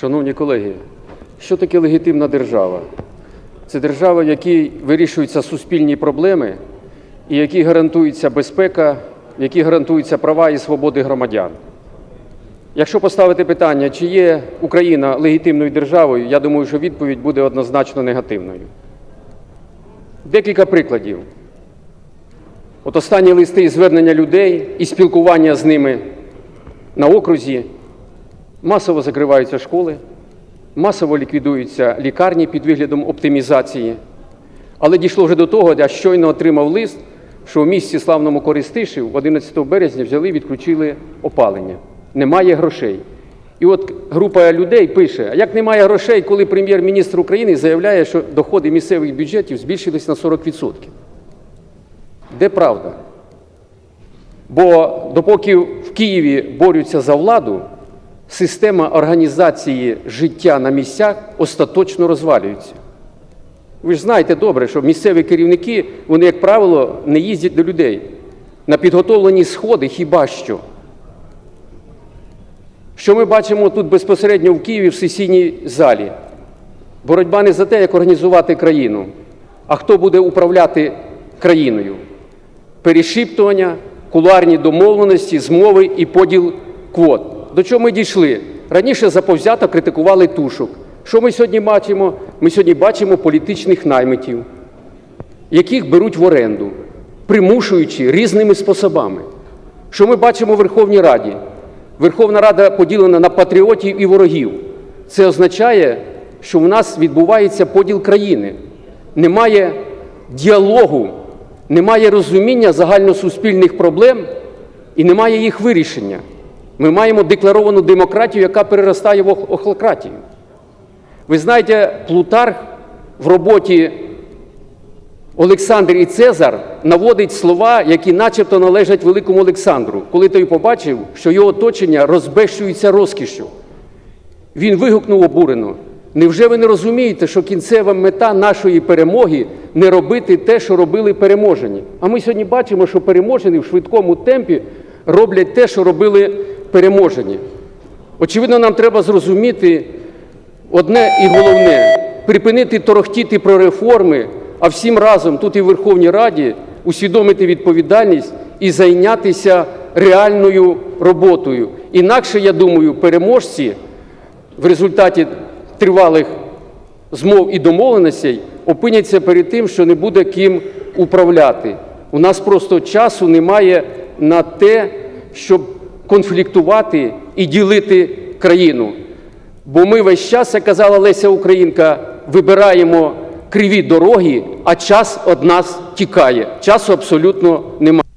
Шановні колеги, що таке легітимна держава? Це держава, в якій вирішуються суспільні проблеми і якій гарантується безпека, в якій гарантуються права і свободи громадян. Якщо поставити питання, чи є Україна легітимною державою, я думаю, що відповідь буде однозначно негативною. Декілька прикладів. От останні листи і звернення людей і спілкування з ними на окрузі масово закриваються школи, масово ліквідуються лікарні під виглядом оптимізації. Але дійшло вже до того, я щойно отримав лист, що в місті славному Користишів 11 березня взяли і відключили опалення. Немає грошей. І от група людей пише: а як немає грошей, коли прем'єр-міністр України заявляє, що доходи місцевих бюджетів збільшились на 40%? Де правда? Бо допоки в Києві борються за владу, система організації життя на місцях остаточно розвалюється. Ви ж знаєте добре, що місцеві керівники, вони, як правило, не їздять до людей. На підготовлені сходи хіба що. Що ми бачимо тут безпосередньо в Києві в сесійній залі? Боротьба не за те, як організувати країну, а хто буде управляти країною. Перешіптування, кулуарні домовленості, змови і поділ квот. До чого ми дійшли? Раніше заповзято критикували тушок. Що ми сьогодні бачимо? Ми сьогодні бачимо політичних наймитів, яких беруть в оренду, примушуючи різними способами. Що ми бачимо в Верховній Раді? Верховна Рада поділена на патріотів і ворогів. Це означає, що в нас відбувається поділ країни. Немає діалогу, немає розуміння загальносуспільних проблем і немає їх вирішення. Ми маємо декларовану демократію, яка переростає в ох- охлократію. Ви знаєте, Плутарх в роботі Олександр і Цезар наводить слова, які начебто належать великому Олександру, коли той побачив, що його оточення розбещується розкішшю. Він вигукнув обурено: невже ви не розумієте, що кінцева мета нашої перемоги не робити те, що робили переможені? А ми сьогодні бачимо, що переможені в швидкому темпі роблять те, що робили переможені. Очевидно, нам треба зрозуміти одне і головне припинити торохтіти про реформи, а всім разом тут і в Верховній Раді усвідомити відповідальність і зайнятися реальною роботою. Інакше, я думаю, переможці в результаті тривалих змов і домовленостей опиняться перед тим, що не буде ким управляти. У нас просто часу немає на те, щоб конфліктувати і ділити країну. Бо ми весь час, як казала Леся Українка, вибираємо криві дороги, а час від нас тікає. Часу абсолютно немає.